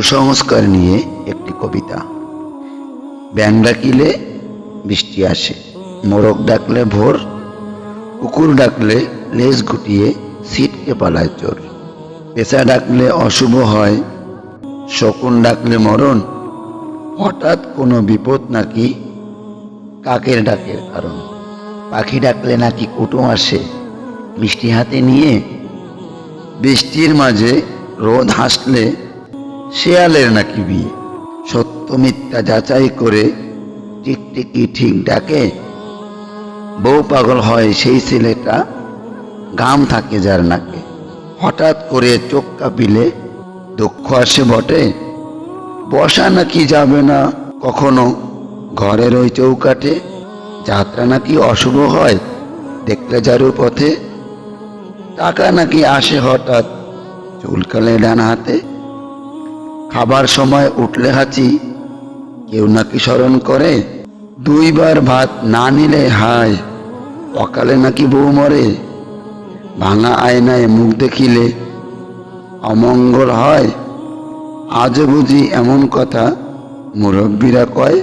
কুসংস্কার নিয়ে একটি কবিতা। ব্যাং ডাকিলে বৃষ্টি আসে, মোরগ ডাকলে ভোর, কুকুর ডাকলে লেজ গুটিয়ে সিটকে পালায় চোর। পেশা ডাকলে অশুভ হয়, শকুন ডাকলে মরণ, হঠাৎ কোনো বিপদ নাকি কাকের ডাকের কারণ। পাখি ডাকলে নাকি কুটুম আসে, মিষ্টি হাতে নিয়ে বৃষ্টির মাঝে রোদ হাসলে শেয়ালের নাকি বিয়ে? সত্য মিথ্যা যাচাই করে টিকটিকি ঠিক ডাকে। বউ পাগল হয় সেই ছেলেটা গাম থাকে যার নাকে। হঠাৎ করে চোখ কাঁপিলে দুঃখ আসে বটে। বসা নাকি যাবে না কখনো? ঘরের ওই চৌকাটে যাত্রা নাকি অশুভ হয় দেখলে যারুর পথে? টাকা নাকি আসে হঠাৎ চুলকালে ডান হাতে? খাবার সময় উঠলে হাঁচি, কেউ নাকি স্মরণ করে, দুইবার ভাত না নিলে হায়, অকালে নাকি বউ মরে, ভাঙা আয়নায় মুখ দেখিলে অমঙ্গল হয়। আজও বুঝি এমন কথা মুরব্বীরা কয়।